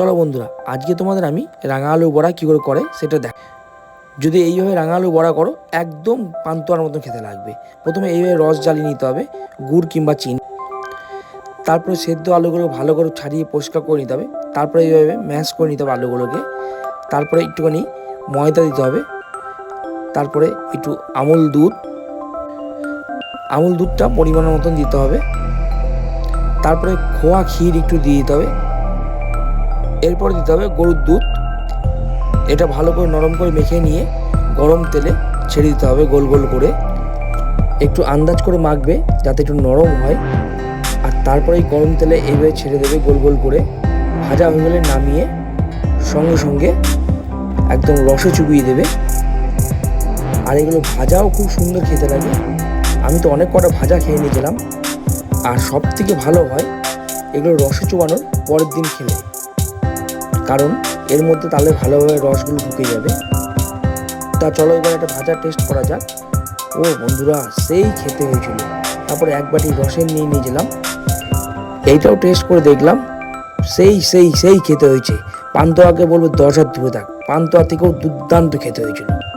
চলো বন্ধুরা, আজকে তোমাদের আমি রাঙা আলু বড়া কী করে করে সেটা দেখ। যদি এইভাবে রাঙা আলু বড়া করো, একদম পান্তুয়ার মতন খেতে লাগবে। প্রথমে এইভাবে রস জ্বালিয়ে নিতে হবে, গুড় কিংবা চিনি। তারপরে সেদ্ধ আলুগুলো ভালো করে ছাড়িয়ে পরিষ্কার করে নিতে হবে। তারপরে এইভাবে ম্যাশ করে নিতে হবে আলুগুলোকে। তারপরে একটুখানি ময়দা দিতে হবে। তারপরে একটু আমুল দুধ। আমুল দুধটা পরিমাণ মতন দিতে হবে। তারপরে খোয়া ক্ষীর একটু দিয়ে দিতে হবে। এরপরে দিতে হবে গরুর দুধ। এটা ভালো করে নরম করে মেখে নিয়ে গরম তেলে ছেড়ে দিতে হবে গোল গোল করে। একটু আন্দাজ করে মাখবে যাতে একটু নরম হয়। আর তারপরে এই গরম তেলে এইভাবে ছেড়ে দেবে গোল গোল করে। ভাজা হয়ে গেলে নামিয়ে সঙ্গে সঙ্গে একদম রসে চুবিয়ে দেবে। আর এগুলো ভাজাও খুব সুন্দর খেতে লাগে। আমি তো অনেক কটা ভাজা খেয়ে নিয়েছিলাম। আর সব থেকে ভালো হয় এগুলো রসে চুবানোর পরের দিন খেলে। কারণ এর মধ্যে তাহলে ভালোভাবে রসগুলো ঢুকে যাবে। তা চলো এবার একটা ভাজা টেস্ট করা যাক। ও বন্ধুরা, সেই খেতে হয়েছিল। তারপরে এক বাটি রসের নিয়ে নিয়েছিলাম। এইটাও টেস্ট করে দেখলাম। সেই সেই সেই খেতে হয়েছে। পান্তোয়াকে বলব দশ হাত দূরে থাক। পান্তোয়া থেকেও দুর্দান্ত খেতে হয়েছিল।